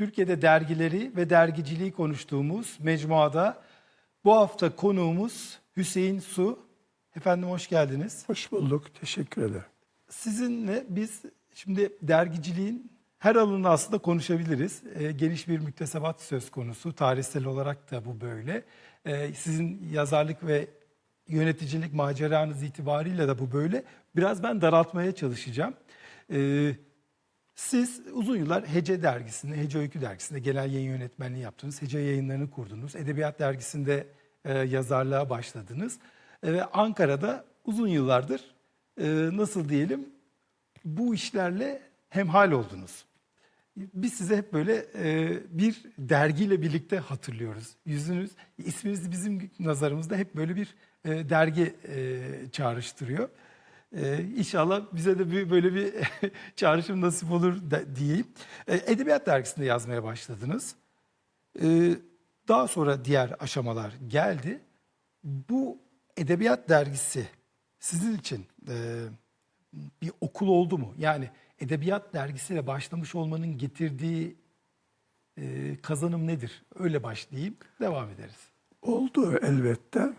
Türkiye'de dergileri ve dergiciliği konuştuğumuz mecmuada bu hafta konuğumuz Hüseyin Su. Efendim hoş geldiniz. Hoş bulduk. Teşekkür ederim. Sizinle biz şimdi dergiciliğin her alanını aslında konuşabiliriz. Ee, geniş bir müktesebat söz konusu. Tarihsel olarak da bu böyle. Ee, sizin yazarlık ve yöneticilik maceranız itibariyle de bu böyle. Biraz ben daraltmaya çalışacağım. Ee, siz uzun yıllar Hece dergisinde, Hece Öykü dergisinde genel yayın yönetmenliği yaptınız. Hece yayınlarını kurdunuz. Edebiyat dergisinde e, yazarlığa başladınız. E, ve Ankara'da uzun yıllardır e, nasıl diyelim bu işlerle hemhal oldunuz. Biz size hep böyle e, bir dergiyle birlikte hatırlıyoruz. Yüzünüz, isminiz bizim nazarımızda hep böyle bir e, dergi e, çağrıştırıyor. E, inşallah bize de bir, böyle bir çağrışım nasip olur da, diyeyim. E, Edebiyat dergisinde yazmaya başladınız. E, daha sonra diğer aşamalar geldi. Bu Edebiyat dergisi sizin için e, bir okul oldu mu? Yani edebiyat dergisiyle başlamış olmanın getirdiği e, kazanım nedir? Öyle başlayayım, devam ederiz. Oldu elbette.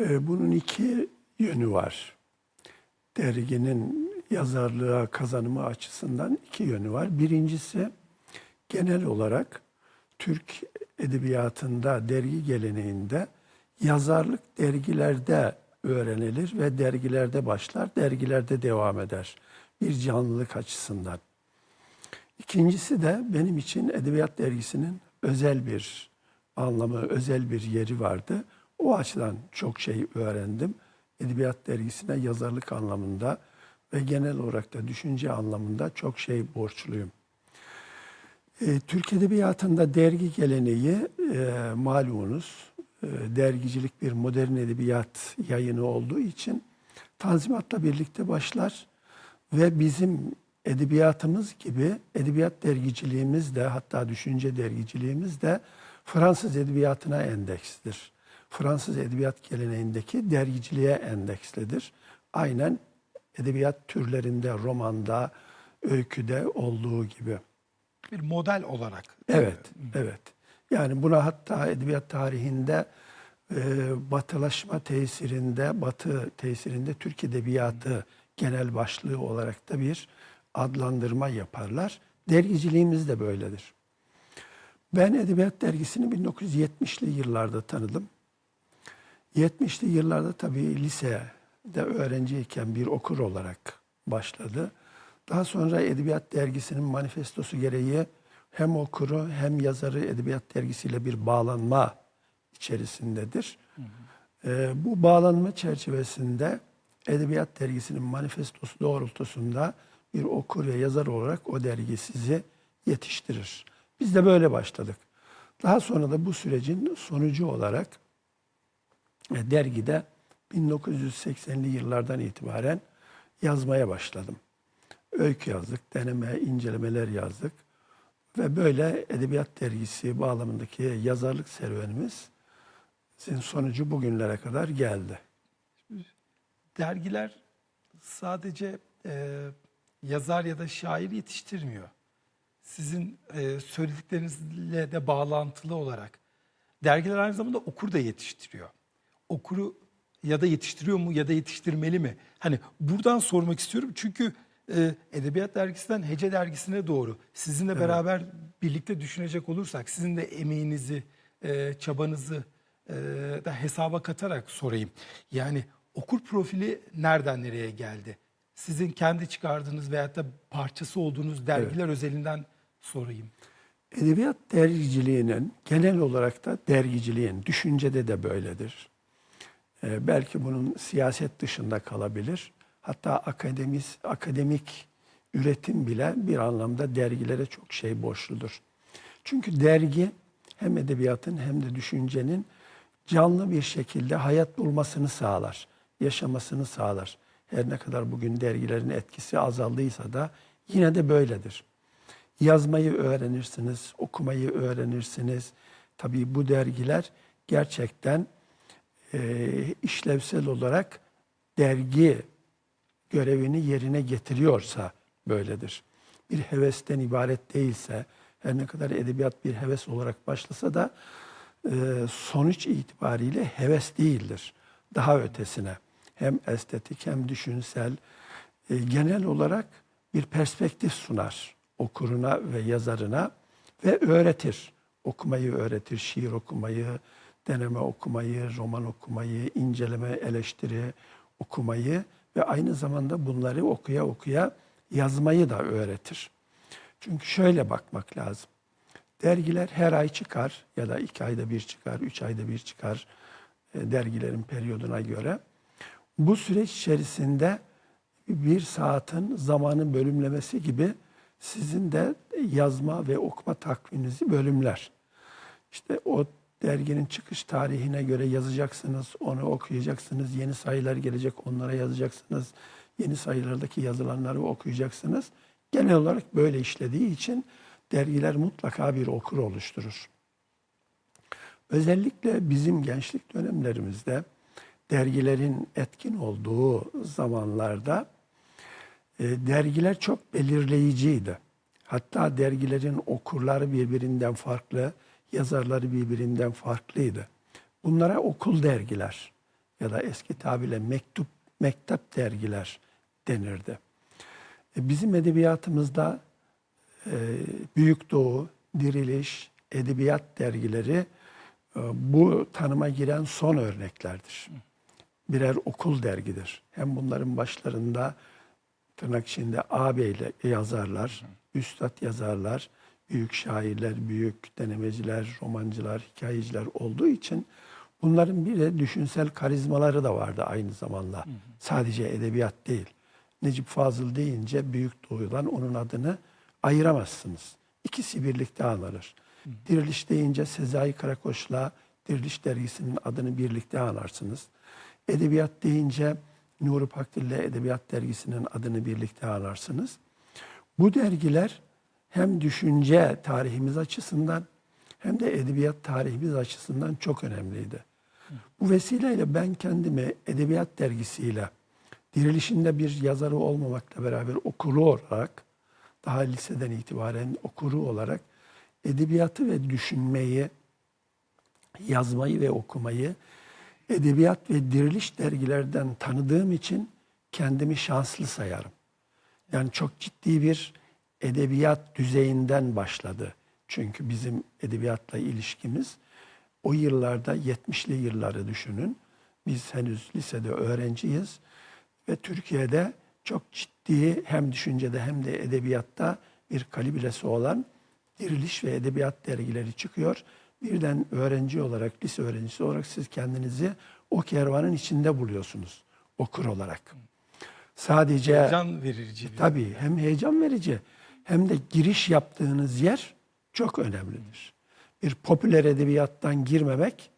Ee, bunun iki yönü var. Derginin yazarlığa kazanımı açısından iki yönü var. Birincisi genel olarak Türk edebiyatında, dergi geleneğinde yazarlık dergilerde öğrenilir ve dergilerde başlar, dergilerde devam eder. Bir canlılık açısından. İkincisi de benim için Edebiyat Dergisi'nin özel bir anlamı, özel bir yeri vardı. O açıdan çok şey öğrendim. Edebiyat Dergisi'ne yazarlık anlamında ve genel olarak da düşünce anlamında çok şey borçluyum. E, Türk Edebiyatı'nda dergi geleneği e, malumunuz e, dergicilik bir modern edebiyat yayını olduğu için Tanzimat'la birlikte başlar ve bizim edebiyatımız gibi edebiyat dergiciliğimiz de hatta düşünce dergiciliğimiz de Fransız edebiyatına endekslidir. Fransız edebiyat geleneğindeki dergiciliğe endekslidir. Aynen edebiyat türlerinde, romanda, öyküde olduğu gibi. Bir model olarak. Evet, evet. Yani buna hatta edebiyat tarihinde e, batılaşma tesirinde, batı tesirinde Türk edebiyatı genel başlığı olarak da bir adlandırma yaparlar. Dergiciliğimiz de böyledir. Ben Edebiyat Dergisi'ni 1970'li yıllarda tanıdım. 70'li yıllarda tabii lisede öğrenciyken bir okur olarak başladı. Daha sonra Edebiyat Dergisi'nin manifestosu gereği hem okuru hem yazarı Edebiyat Dergisi'yle bir bağlanma içerisindedir. Hı hı. Ee, bu bağlanma çerçevesinde Edebiyat Dergisi'nin manifestosu doğrultusunda bir okur ve yazar olarak o dergi sizi yetiştirir. Biz de böyle başladık. Daha sonra da bu sürecin sonucu olarak e, dergide 1980'li yıllardan itibaren yazmaya başladım. Öykü yazdık, deneme, incelemeler yazdık. Ve böyle Edebiyat Dergisi bağlamındaki yazarlık serüvenimiz sonucu bugünlere kadar geldi. Dergiler sadece e, yazar ya da şair yetiştirmiyor. Sizin e, söylediklerinizle de bağlantılı olarak dergiler aynı zamanda okur da yetiştiriyor. Okuru ya da yetiştiriyor mu ya da yetiştirmeli mi? Hani buradan sormak istiyorum çünkü e, Edebiyat Dergisi'nden Hece Dergisi'ne doğru sizinle evet. beraber birlikte düşünecek olursak sizin de emeğinizi, e, çabanızı e, da hesaba katarak sorayım. Yani okur profili nereden nereye geldi? Sizin kendi çıkardığınız veyahut da parçası olduğunuz dergiler evet. özelinden sorayım. Edebiyat dergiciliğinin genel olarak da dergiciliğin düşüncede de böyledir. Ee, belki bunun siyaset dışında kalabilir. Hatta akademis, akademik üretim bile bir anlamda dergilere çok şey borçludur. Çünkü dergi hem edebiyatın hem de düşüncenin canlı bir şekilde hayat bulmasını sağlar, yaşamasını sağlar. Her ne kadar bugün dergilerin etkisi azaldıysa da yine de böyledir. Yazmayı öğrenirsiniz, okumayı öğrenirsiniz. Tabii bu dergiler gerçekten e, işlevsel olarak dergi görevini yerine getiriyorsa böyledir. Bir hevesten ibaret değilse, Her ne kadar edebiyat bir heves olarak başlasa da e, sonuç itibariyle heves değildir. Daha ötesine hem estetik hem düşünsel e, genel olarak bir perspektif sunar okuruna ve yazarına ve öğretir. Okumayı öğretir, şiir okumayı, deneme okumayı, roman okumayı, inceleme, eleştiri okumayı ve aynı zamanda bunları okuya okuya yazmayı da öğretir. Çünkü şöyle bakmak lazım. Dergiler her ay çıkar ya da iki ayda bir çıkar, üç ayda bir çıkar e, dergilerin periyoduna göre. Bu süreç içerisinde bir saatin zamanı bölümlemesi gibi sizin de yazma ve okuma takviminizi bölümler. İşte o derginin çıkış tarihine göre yazacaksınız, onu okuyacaksınız, yeni sayılar gelecek onlara yazacaksınız, yeni sayılardaki yazılanları okuyacaksınız. Genel olarak böyle işlediği için dergiler mutlaka bir okur oluşturur. Özellikle bizim gençlik dönemlerimizde dergilerin etkin olduğu zamanlarda e, dergiler çok belirleyiciydi. Hatta dergilerin okurları birbirinden farklı, yazarları birbirinden farklıydı. Bunlara okul dergiler ya da eski tabirle mektup, mektep dergiler denirdi. E, bizim edebiyatımızda e, Büyük Doğu, Diriliş, Edebiyat dergileri e, bu tanıma giren son örneklerdir. Birer okul dergidir. Hem bunların başlarında tırnak içinde ağabeyler yazarlar, üstad yazarlar, büyük şairler, büyük denemeciler, romancılar, hikayeciler olduğu için bunların bir de düşünsel karizmaları da vardı aynı zamanda. Sadece edebiyat değil. Necip Fazıl deyince Büyük Doğu'dan onun adını ayıramazsınız. İkisi birlikte anılır. Diriliş deyince Sezai Karakoç'la Diriliş dergisinin adını birlikte anarsınız. Edebiyat deyince Nuri Pakdil ile Edebiyat dergisinin adını birlikte anarsınız. Bu dergiler hem düşünce tarihimiz açısından hem de edebiyat tarihimiz açısından çok önemliydi. Bu vesileyle ben kendimi edebiyat dergisiyle dirilişinde bir yazarı olmamakla beraber okuru olarak daha liseden itibaren okuru olarak edebiyatı ve düşünmeyi, yazmayı ve okumayı edebiyat ve diriliş dergilerden tanıdığım için kendimi şanslı sayarım. Yani çok ciddi bir edebiyat düzeyinden başladı. Çünkü bizim edebiyatla ilişkimiz o yıllarda 70'li yılları düşünün. Biz henüz lisede öğrenciyiz ve Türkiye'de çok ciddi hem düşüncede hem de edebiyatta bir kalibresi olan diriliş ve edebiyat dergileri çıkıyor. Birden öğrenci olarak, lise öğrencisi olarak siz kendinizi o kervanın içinde buluyorsunuz okur olarak. Sadece Can verici. Tabii hem heyecan verici hem de giriş yaptığınız yer çok önemlidir. Bir popüler edebiyattan girmemek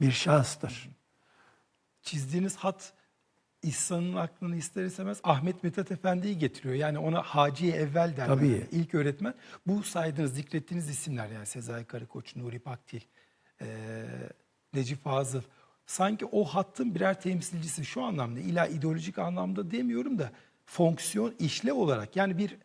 bir şanstır. Çizdiğiniz hat İhsan'ın aklını ister istemez Ahmet Mithat Efendi'yi getiriyor. Yani ona Haciye Evvel derler. Tabii. Yani ilk öğretmen. Bu saydığınız, zikrettiğiniz isimler yani Sezai Karakoç, Nuri Pakdil, eee Necip Fazıl. Sanki o hattın birer temsilcisi şu anlamda. illa ideolojik anlamda demiyorum da fonksiyon, işlev olarak. Yani bir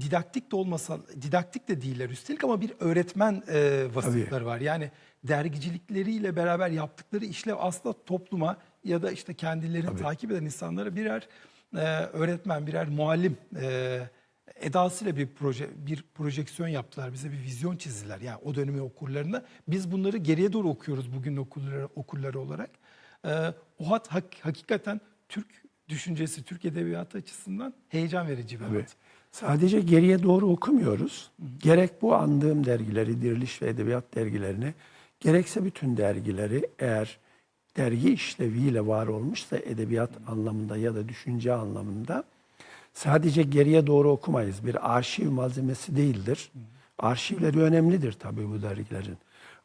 didaktik de olmasa, didaktik de değiller üstelik ama bir öğretmen e, vasıfları var. Yani dergicilikleriyle beraber yaptıkları işlev aslında topluma ya da işte kendilerini takip eden insanlara birer e, öğretmen, birer muallim e, edasıyla bir proje, bir projeksiyon yaptılar. Bize bir vizyon çizdiler. Yani o dönemi okurlarına. Biz bunları geriye doğru okuyoruz bugün okurları, okurları olarak. E, o hat hak- hakikaten Türk düşüncesi, Türk edebiyatı açısından heyecan verici bir Tabii. hat. Sadece geriye doğru okumuyoruz. Gerek bu andığım dergileri, diriliş ve edebiyat dergilerini, gerekse bütün dergileri eğer dergi işleviyle var olmuşsa edebiyat anlamında ya da düşünce anlamında sadece geriye doğru okumayız. Bir arşiv malzemesi değildir. Arşivleri önemlidir tabii bu dergilerin.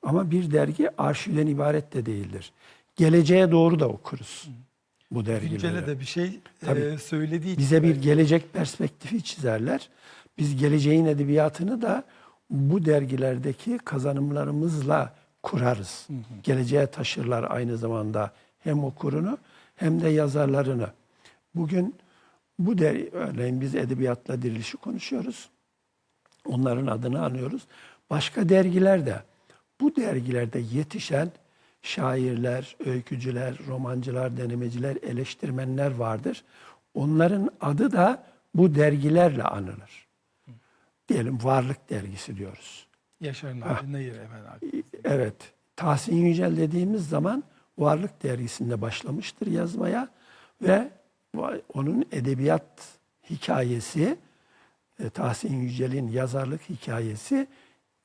Ama bir dergi arşivden ibaret de değildir. Geleceğe doğru da okuruz bu dergileri. Güncele de bir şey e, Tabii. söylediği için Bize bir gelecek perspektifi çizerler. Biz geleceğin edebiyatını da bu dergilerdeki kazanımlarımızla kurarız. Geleceğe taşırlar aynı zamanda hem okurunu hem de yazarlarını. Bugün bu der, örneğin biz edebiyatla dirilişi konuşuyoruz. Onların adını anıyoruz. Başka dergilerde bu dergilerde yetişen şairler, öykücüler, romancılar, denemeciler, eleştirmenler vardır. Onların adı da bu dergilerle anılır. Diyelim Varlık Dergisi diyoruz. Yaşar Nuri Nayır hemen abi. Evet. Tahsin Yücel dediğimiz zaman Varlık Dergisi'nde başlamıştır yazmaya ve onun edebiyat hikayesi, e, Tahsin Yücel'in yazarlık hikayesi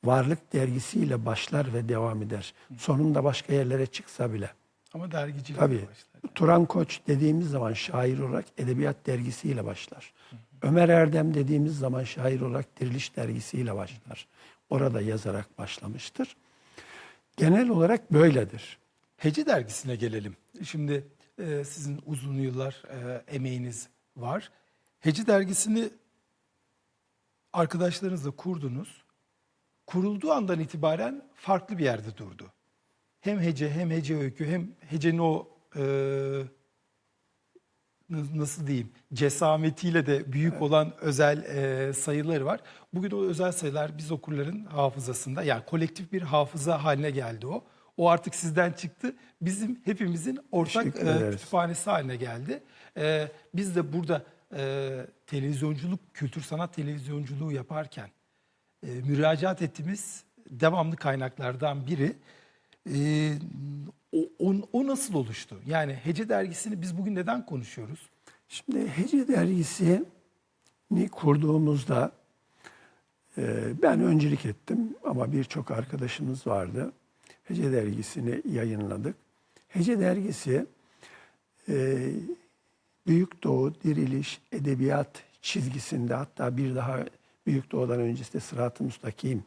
Varlık Dergisi'yle başlar ve devam eder. Sonunda başka yerlere çıksa bile. Ama dergicilik Tabii. başlar. Turan Koç dediğimiz zaman şair olarak Edebiyat Dergisi'yle başlar. Ömer Erdem dediğimiz zaman şair olarak Diriliş Dergisi'yle başlar. Orada yazarak başlamıştır. Genel olarak böyledir. Hece dergisine gelelim. Şimdi e, sizin uzun yıllar e, emeğiniz var. Hece dergisini arkadaşlarınızla kurdunuz. Kurulduğu andan itibaren farklı bir yerde durdu. Hem hece hem hece öykü hem hecenin o e, na- nasıl diyeyim cesametiyle de büyük olan özel e, sayıları var. Bugün o özel sayılar biz okurların hafızasında yani kolektif bir hafıza haline geldi o. O artık sizden çıktı. Bizim hepimizin ortak e, kütüphanesi haline geldi. E, biz de burada e, televizyonculuk, kültür sanat televizyonculuğu yaparken e, müracaat ettiğimiz devamlı kaynaklardan biri. E, o, o, nasıl oluştu? Yani Hece dergisini biz bugün neden konuşuyoruz? Şimdi Hece Dergisi'ni kurduğumuzda e, ben öncülük ettim ama birçok arkadaşımız vardı. Hece Dergisi'ni yayınladık. Hece Dergisi e, Büyük Doğu Diriliş Edebiyat çizgisinde hatta bir daha Büyük Doğu'dan öncesi de Sırat-ı Müstakim.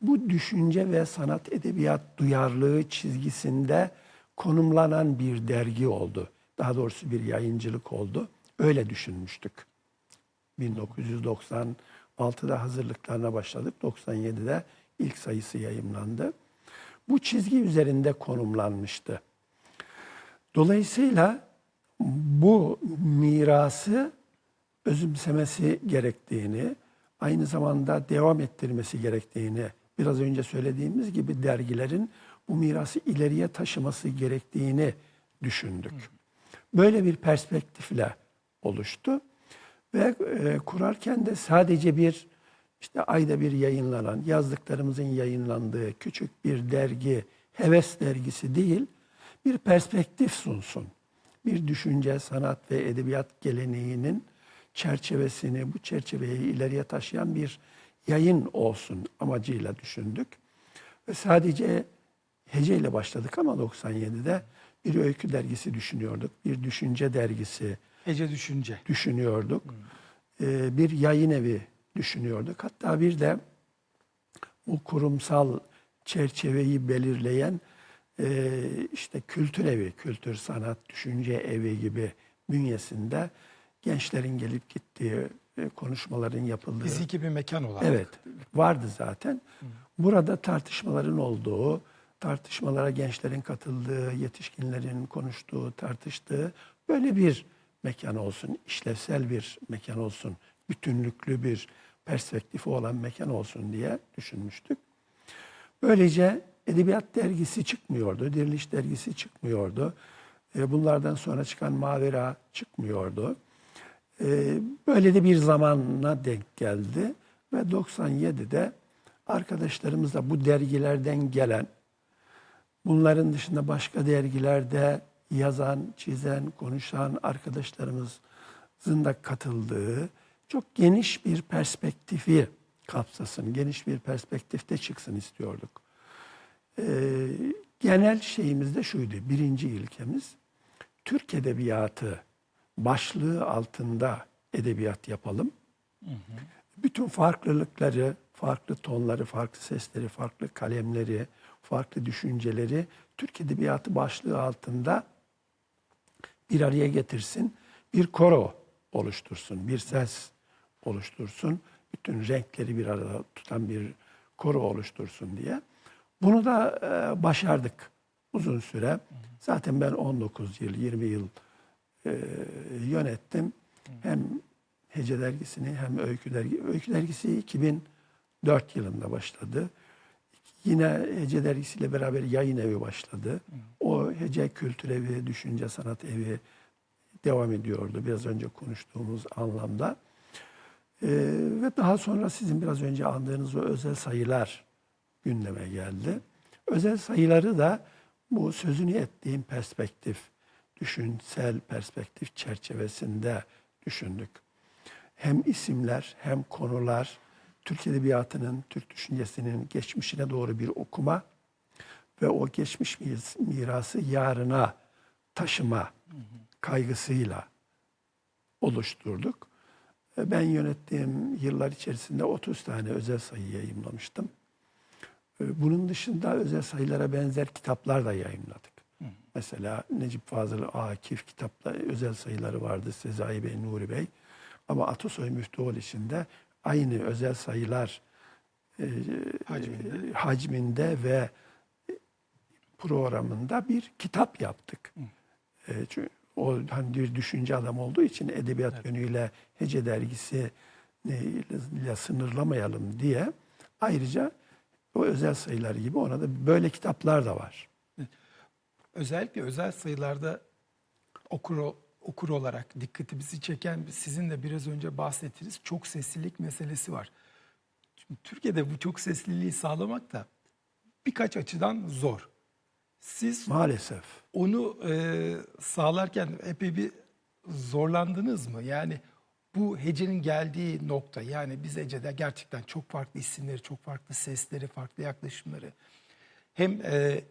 Bu düşünce ve sanat edebiyat duyarlılığı çizgisinde konumlanan bir dergi oldu. Daha doğrusu bir yayıncılık oldu. Öyle düşünmüştük. 1996'da hazırlıklarına başladık. 97'de ilk sayısı yayımlandı. Bu çizgi üzerinde konumlanmıştı. Dolayısıyla bu mirası özümsemesi gerektiğini, aynı zamanda devam ettirmesi gerektiğini, biraz önce söylediğimiz gibi dergilerin bu mirası ileriye taşıması gerektiğini düşündük. Böyle bir perspektifle oluştu ve e, kurarken de sadece bir işte ayda bir yayınlanan, yazdıklarımızın yayınlandığı küçük bir dergi, heves dergisi değil, bir perspektif sunsun. Bir düşünce, sanat ve edebiyat geleneğinin çerçevesini, bu çerçeveyi ileriye taşıyan bir yayın olsun amacıyla düşündük. Ve sadece heceyle başladık ama 97'de bir öykü dergisi düşünüyorduk, bir düşünce dergisi Hece düşünce. düşünüyorduk. Ee, bir yayın evi düşünüyorduk. Hatta bir de bu kurumsal çerçeveyi belirleyen e, işte kültür evi, kültür sanat, düşünce evi gibi bünyesinde gençlerin gelip gittiği, e, konuşmaların yapıldığı. Fiziki bir mekan olarak. Evet, vardı zaten. Burada tartışmaların olduğu, tartışmalara gençlerin katıldığı, yetişkinlerin konuştuğu, tartıştığı böyle bir mekan olsun, işlevsel bir mekan olsun, bütünlüklü bir perspektifi olan mekan olsun diye düşünmüştük. Böylece edebiyat dergisi çıkmıyordu, diriliş dergisi çıkmıyordu. E, Bunlardan sonra çıkan Mavera çıkmıyordu. E, Böyle de bir zamana denk geldi ve 97'de arkadaşlarımızla bu dergilerden gelen, bunların dışında başka dergilerde yazan, çizen, konuşan arkadaşlarımızın da katıldığı çok geniş bir perspektifi kapsasın, geniş bir perspektifte çıksın istiyorduk. Ee, genel şeyimiz de şuydu, birinci ilkemiz, Türk Edebiyatı başlığı altında edebiyat yapalım. Bütün farklılıkları, farklı tonları, farklı sesleri, farklı kalemleri, farklı düşünceleri Türk Edebiyatı başlığı altında bir araya getirsin. Bir koro oluştursun, bir ses oluştursun. Bütün renkleri bir arada tutan bir koro oluştursun diye. Bunu da e, başardık uzun süre. Zaten ben 19 yıl, 20 yıl e, yönettim. Hem Hece dergisini hem Öykü dergi. Öykü dergisi 4 yılında başladı. Yine Hece Dergisi'yle beraber yayın evi başladı. O Hece Kültür Evi, Düşünce Sanat Evi devam ediyordu biraz önce konuştuğumuz anlamda. Ee, ve daha sonra sizin biraz önce andığınız o özel sayılar gündeme geldi. Özel sayıları da bu sözünü ettiğim perspektif, düşünsel perspektif çerçevesinde düşündük. Hem isimler hem konular, Türk Edebiyatı'nın, Türk düşüncesinin geçmişine doğru bir okuma ve o geçmiş miras- mirası yarına taşıma kaygısıyla oluşturduk. E, Ben yönettiğim yıllar içerisinde 30 tane özel sayı yayımlamıştım. E, Bunun dışında özel sayılara benzer kitaplar da yayımladık. Mesela Necip Fazıl Akif kitapta özel sayıları vardı Sezai Bey, Nuri Bey. Ama Atasoy Müftüoğlu için de aynı özel sayılar e, Hacminde. hacminde ve programında bir kitap yaptık. E, çünkü o hani bir düşünce adam olduğu için edebiyat yönüyle Hece dergisi e, ile sınırlamayalım diye ayrıca o özel sayılar gibi ona da böyle kitaplar da var. Özellikle özel sayılarda okur, okur olarak dikkatimizi çeken sizin de biraz önce bahsettiğiniz çok seslilik meselesi var. Şimdi Türkiye'de bu çok sesliliği sağlamak da birkaç açıdan zor. Siz Maalesef. onu e, sağlarken epey bir zorlandınız mı? Yani bu hecenin geldiği nokta yani biz hecede gerçekten çok farklı isimleri, çok farklı sesleri, farklı yaklaşımları hem e,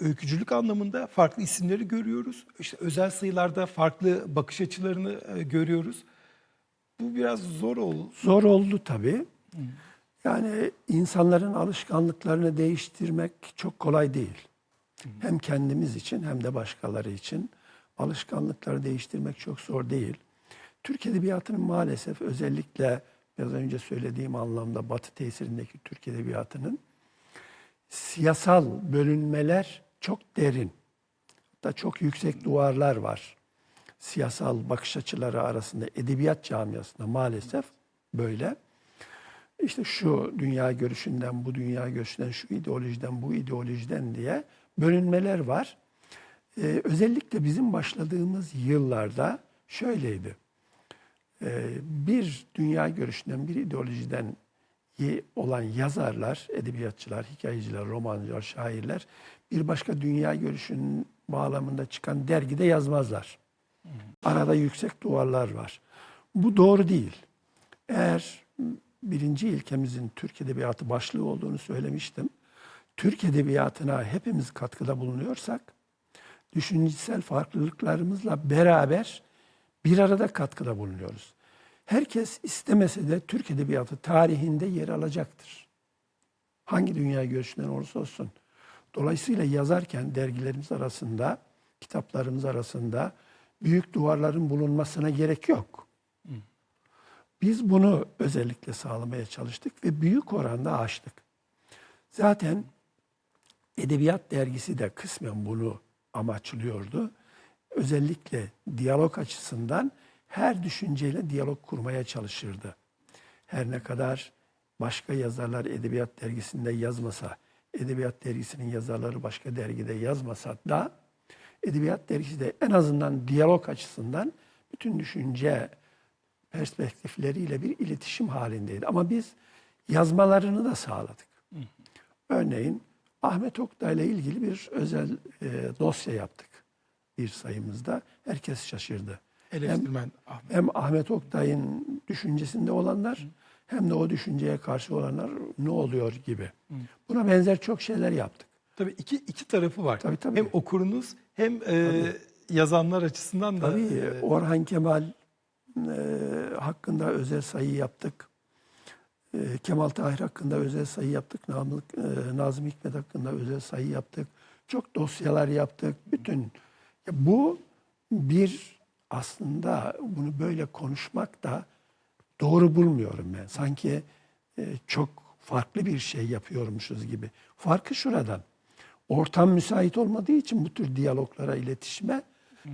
öykücülük anlamında farklı isimleri görüyoruz. İşte özel sayılarda farklı bakış açılarını e, görüyoruz. Bu biraz zor oldu. Zor oldu tabii. Yani insanların alışkanlıklarını değiştirmek çok kolay değil. Hem kendimiz için hem de başkaları için alışkanlıkları değiştirmek çok zor değil. Türk Edebiyatı'nın maalesef özellikle biraz önce söylediğim anlamda Batı tesirindeki Türk Edebiyatı'nın siyasal bölünmeler çok derin. Hatta çok yüksek duvarlar var. Siyasal bakış açıları arasında edebiyat camiasında maalesef böyle. İşte şu dünya görüşünden, bu dünya görüşünden, şu ideolojiden, bu ideolojiden diye bölünmeler var. Ee, özellikle bizim başladığımız yıllarda şöyleydi. Ee, bir dünya görüşünden, bir ideolojiden olan yazarlar, edebiyatçılar, hikayeciler, romancılar, şairler bir başka dünya görüşünün bağlamında çıkan dergide yazmazlar. Arada yüksek duvarlar var. Bu doğru değil. Eğer birinci ilkemizin Türk Edebiyatı başlığı olduğunu söylemiştim. Türk Edebiyatı'na hepimiz katkıda bulunuyorsak, düşünsel farklılıklarımızla beraber bir arada katkıda bulunuyoruz. Herkes istemese de Türk Edebiyatı tarihinde yer alacaktır. Hangi dünya görüşünden olursa olsun. Dolayısıyla yazarken dergilerimiz arasında, kitaplarımız arasında büyük duvarların bulunmasına gerek yok. Biz bunu özellikle sağlamaya çalıştık ve büyük oranda aştık. Zaten Edebiyat Dergisi de kısmen bunu amaçlıyordu. Özellikle diyalog açısından her düşünceyle diyalog kurmaya çalışırdı. Her ne kadar başka yazarlar Edebiyat Dergisi'nde yazmasa, Edebiyat Dergisi'nin yazarları başka dergide yazmasa da Edebiyat Dergisi de en azından diyalog açısından bütün düşünce perspektifleriyle bir iletişim halindeydi. Ama biz yazmalarını da sağladık. Örneğin Ahmet Oktay'la ilgili bir özel e, dosya yaptık bir sayımızda. Herkes şaşırdı. Eleştirmen Ahmet. Hem Ahmet Oktay'ın düşüncesinde olanlar hem de o düşünceye karşı olanlar ne oluyor gibi. Buna benzer çok şeyler yaptık. Tabii iki, iki tarafı var. Tabii, tabii. Hem okurunuz hem e, yazanlar açısından da. Tabii e, Orhan Kemal e, hakkında özel sayı yaptık. E, Kemal Tahir hakkında özel sayı yaptık. Namık, e, Nazım Hikmet hakkında özel sayı yaptık. Çok dosyalar yaptık. Bütün ya bu bir aslında bunu böyle konuşmak da doğru bulmuyorum ben. Sanki e, çok farklı bir şey yapıyormuşuz gibi. Farkı şuradan. Ortam müsait olmadığı için bu tür diyaloglara, iletişime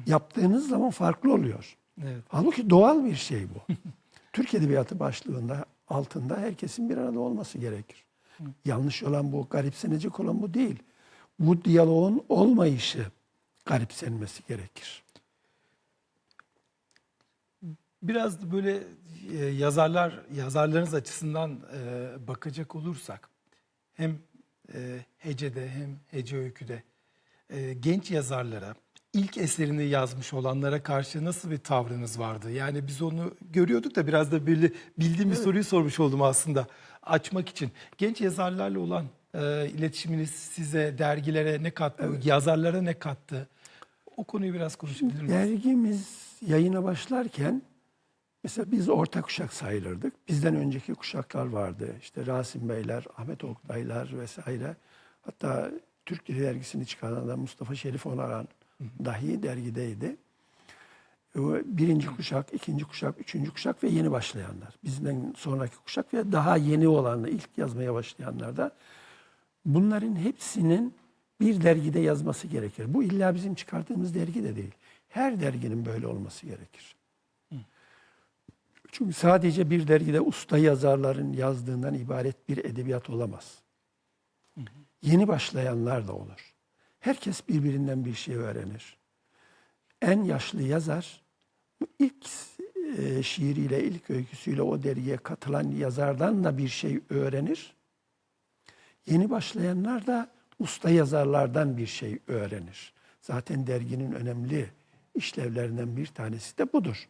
yaptığınız zaman farklı oluyor. Evet. Halbuki doğal bir şey bu. Türk Edebiyatı başlığında altında herkesin bir arada olması gerekir. Yanlış olan bu, garipsenecek olan bu değil. Bu diyaloğun olmayışı garipsenmesi gerekir. Biraz da böyle e, yazarlar yazarlarınız açısından e, bakacak olursak hem e, hecede hem hece öyküde e, genç yazarlara ilk eserini yazmış olanlara karşı nasıl bir tavrınız vardı? Yani biz onu görüyorduk da biraz da böyle bildiğim bir soruyu sormuş oldum aslında açmak için. Genç yazarlarla olan e, iletişiminiz size dergilere ne kattı, yazarlara ne kattı? O konuyu biraz konuşabilir miyiz? Dergimiz yayına başlarken mesela biz orta kuşak sayılırdık. Bizden önceki kuşaklar vardı. İşte Rasim Beyler, Ahmet Oktaylar vesaire. Hatta Türk Dili Dergisi'ni çıkaran da Mustafa Şerif Onaran dahi dergideydi. O Birinci kuşak, ikinci kuşak, üçüncü kuşak ve yeni başlayanlar. Bizden sonraki kuşak ve daha yeni olanlar, ilk yazmaya başlayanlar da bunların hepsinin bir dergide yazması gerekir. Bu illa bizim çıkardığımız dergi de değil. Her derginin böyle olması gerekir. Çünkü sadece bir dergide usta yazarların yazdığından ibaret bir edebiyat olamaz. Yeni başlayanlar da olur. Herkes birbirinden bir şey öğrenir. En yaşlı yazar ilk e, şiiriyle, ilk öyküsüyle o dergiye katılan yazardan da bir şey öğrenir. Yeni başlayanlar da usta yazarlardan bir şey öğrenir. Zaten derginin önemli işlevlerinden bir tanesi de budur.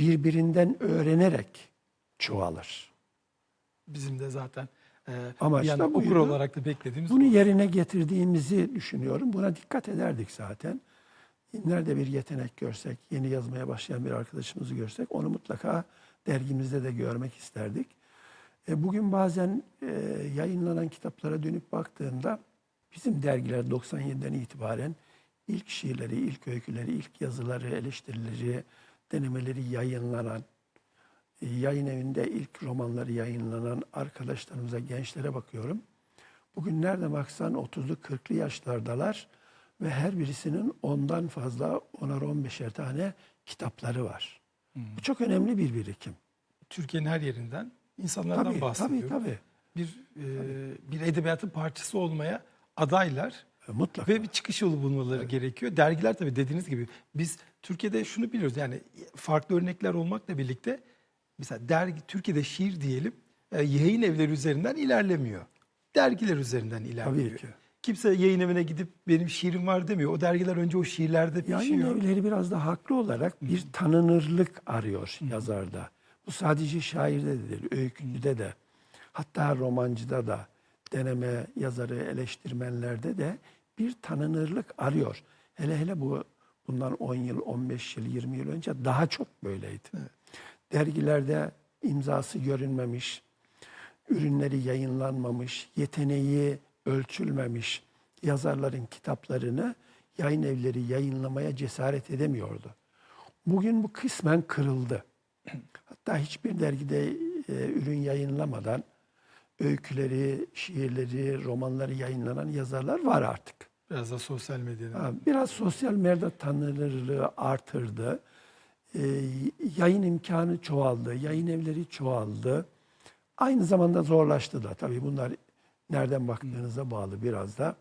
Birbirinden öğrenerek çoğalır. Bizim de zaten e, yandan okur buydu. olarak da beklediğimiz Bunu yerine getirdiğimizi düşünüyorum. Buna dikkat ederdik zaten. Nerede bir yetenek görsek, yeni yazmaya başlayan bir arkadaşımızı görsek onu mutlaka dergimizde de görmek isterdik. E, bugün bazen e, yayınlanan kitaplara dönüp baktığımda bizim dergiler 97'den itibaren ilk şiirleri, ilk öyküleri, ilk yazıları, eleştirileri, denemeleri yayınlanan, e, yayın evinde ilk romanları yayınlanan arkadaşlarımıza, gençlere bakıyorum. Bugün nerede baksan 30'lu 40'lı yaşlardalar ve her birisinin ondan fazla 10'ar 15'er tane kitapları var. Bu çok önemli bir birikim. Türkiye'nin her yerinden insanlardan Tabii, tabii, tabii. Bir e, bir edebiyatın parçası olmaya adaylar Mutlaka. ve bir çıkış yolu bulmaları gerekiyor. Dergiler tabii dediğiniz gibi biz Türkiye'de şunu biliyoruz yani farklı örnekler olmakla birlikte mesela dergi Türkiye'de şiir diyelim e, yayın evleri üzerinden ilerlemiyor. Dergiler üzerinden ilerliyor. Tabii ki. Kimse yayın evine gidip benim şiirim var demiyor. O dergiler önce o şiirlerde Yayın pişiyor. evleri biraz da haklı olarak bir tanınırlık arıyor yazarda. Bu sadece şairde de değil, öykücüde de. Hatta romancıda da, deneme yazarı, eleştirmenlerde de bir tanınırlık arıyor. Hele hele bu bundan 10 yıl, 15 yıl, 20 yıl önce daha çok böyleydi. Dergilerde imzası görünmemiş, ürünleri yayınlanmamış, yeteneği ölçülmemiş yazarların kitaplarını yayın evleri yayınlamaya cesaret edemiyordu. Bugün bu kısmen kırıldı. Hatta hiçbir dergide e, ürün yayınlamadan öyküleri, şiirleri, romanları yayınlanan yazarlar var artık. Biraz da sosyal medyada. Biraz sosyal medya tanınırlığı artırdı. Ee, yayın imkanı çoğaldı, yayın evleri çoğaldı. Aynı zamanda zorlaştı da. Tabii bunlar nereden baktığınıza bağlı biraz da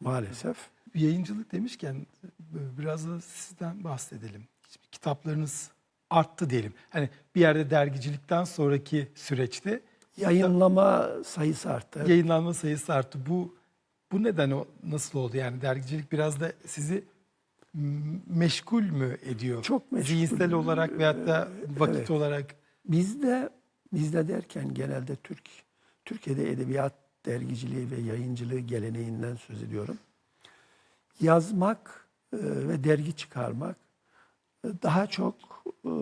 maalesef. Yayıncılık demişken e, biraz da sizden bahsedelim. Kitaplarınız arttı diyelim. Hani bir yerde dergicilikten sonraki süreçte Yayınlama sayısı arttı. yayınlanma sayısı arttı. Bu bu neden o nasıl oldu? Yani dergicilik biraz da sizi meşgul mü ediyor? Çok meşgul. Zihinsel olarak veyahut da vakit evet. olarak. Bizde bizde derken genelde Türk Türkiye'de edebiyat dergiciliği ve yayıncılığı geleneğinden söz ediyorum. Yazmak e, ve dergi çıkarmak e, daha çok e,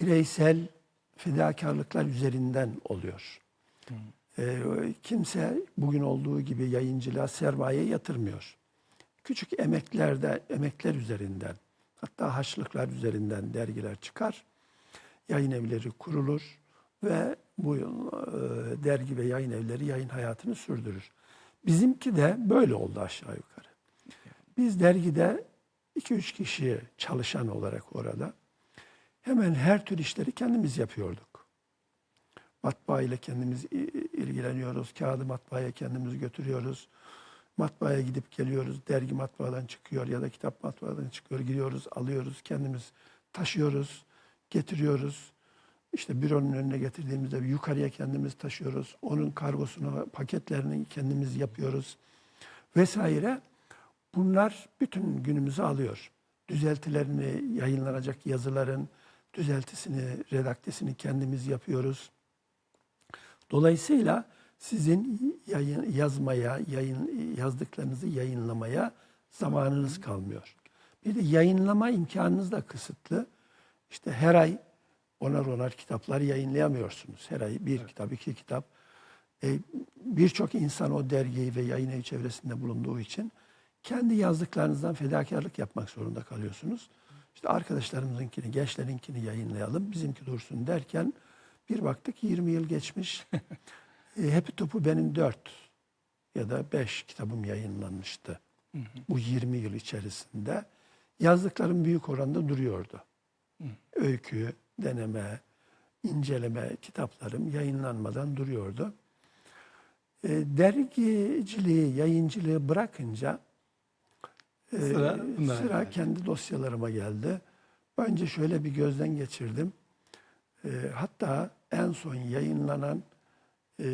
bireysel fedakarlıklar üzerinden oluyor. E, kimse bugün olduğu gibi yayıncılığa sermaye yatırmıyor. Küçük emeklerde emekler üzerinden hatta haçlıklar üzerinden dergiler çıkar yayın evleri kurulur ve bu e, dergi ve yayın evleri yayın hayatını sürdürür. Bizimki de böyle oldu aşağı yukarı. Biz dergide 2-3 kişi çalışan olarak orada hemen her tür işleri kendimiz yapıyorduk. Matbaa ile kendimiz ilgileniyoruz. Kağıdı matbaaya kendimiz götürüyoruz. Matbaaya gidip geliyoruz. Dergi matbaadan çıkıyor ya da kitap matbaadan çıkıyor. Gidiyoruz, alıyoruz, kendimiz taşıyoruz, getiriyoruz. İşte büronun önüne getirdiğimizde yukarıya kendimiz taşıyoruz. Onun kargosunu, paketlerini kendimiz yapıyoruz. Vesaire. Bunlar bütün günümüzü alıyor. Düzeltilerini, yayınlanacak yazıların düzeltisini, redaktesini kendimiz yapıyoruz. Dolayısıyla sizin yayın, yazmaya, yayın, yazdıklarınızı yayınlamaya zamanınız kalmıyor. Bir de yayınlama imkanınız da kısıtlı. İşte her ay onar onar kitaplar yayınlayamıyorsunuz. Her ay bir kitap, iki kitap. E, Birçok insan o dergiyi ve yayın evi çevresinde bulunduğu için kendi yazdıklarınızdan fedakarlık yapmak zorunda kalıyorsunuz. İşte arkadaşlarımızınkini, gençlerinkini yayınlayalım, bizimki dursun derken bir baktık 20 yıl geçmiş. e, Happy Top'u benim 4 ya da 5 kitabım yayınlanmıştı. Bu 20 yıl içerisinde yazdıklarım büyük oranda duruyordu. Öykü, deneme, inceleme kitaplarım yayınlanmadan duruyordu. E, dergiciliği, yayıncılığı bırakınca Sıra bunlara sıra kendi dosyalarıma geldi. Önce şöyle bir gözden geçirdim. E, hatta en son yayınlanan e,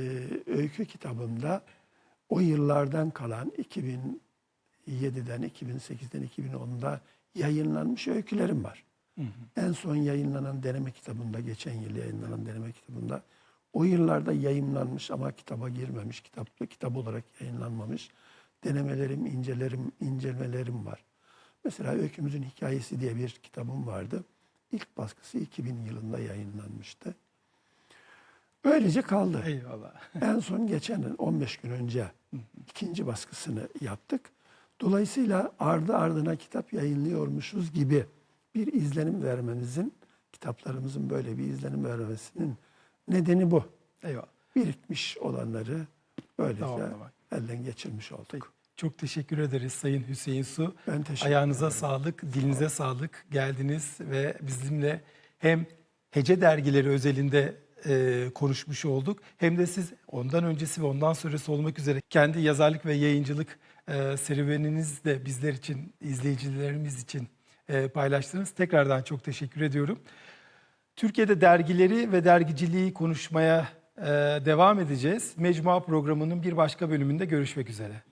öykü kitabımda o yıllardan kalan 2007'den, 2008'den, 2010'da yayınlanmış öykülerim var. En son yayınlanan deneme kitabında, geçen yıl yayınlanan deneme kitabında o yıllarda yayınlanmış ama kitaba girmemiş, kitaplı kitap olarak yayınlanmamış denemelerim, incelerim, incelemelerim var. Mesela Öykümüzün Hikayesi diye bir kitabım vardı. İlk baskısı 2000 yılında yayınlanmıştı. Böylece kaldı. Eyvallah. En son geçen 15 gün önce ikinci baskısını yaptık. Dolayısıyla ardı ardına kitap yayınlıyormuşuz gibi bir izlenim vermemizin, kitaplarımızın böyle bir izlenim vermemesinin nedeni bu. Eyvallah. Birikmiş olanları böylece Tamamlamak. elden geçirmiş olduk. Peki. Çok teşekkür ederiz Sayın Hüseyin Su. Ben teşekkür Ayağınıza sağlık, dilinize sağlık. Geldiniz ve bizimle hem hece dergileri özelinde e, konuşmuş olduk. Hem de siz ondan öncesi ve ondan sonrası olmak üzere kendi yazarlık ve yayıncılık e, serüveninizi de bizler için, izleyicilerimiz için e, paylaştınız. Tekrardan çok teşekkür ediyorum. Türkiye'de dergileri ve dergiciliği konuşmaya devam edeceğiz. Mecmua programının bir başka bölümünde görüşmek üzere.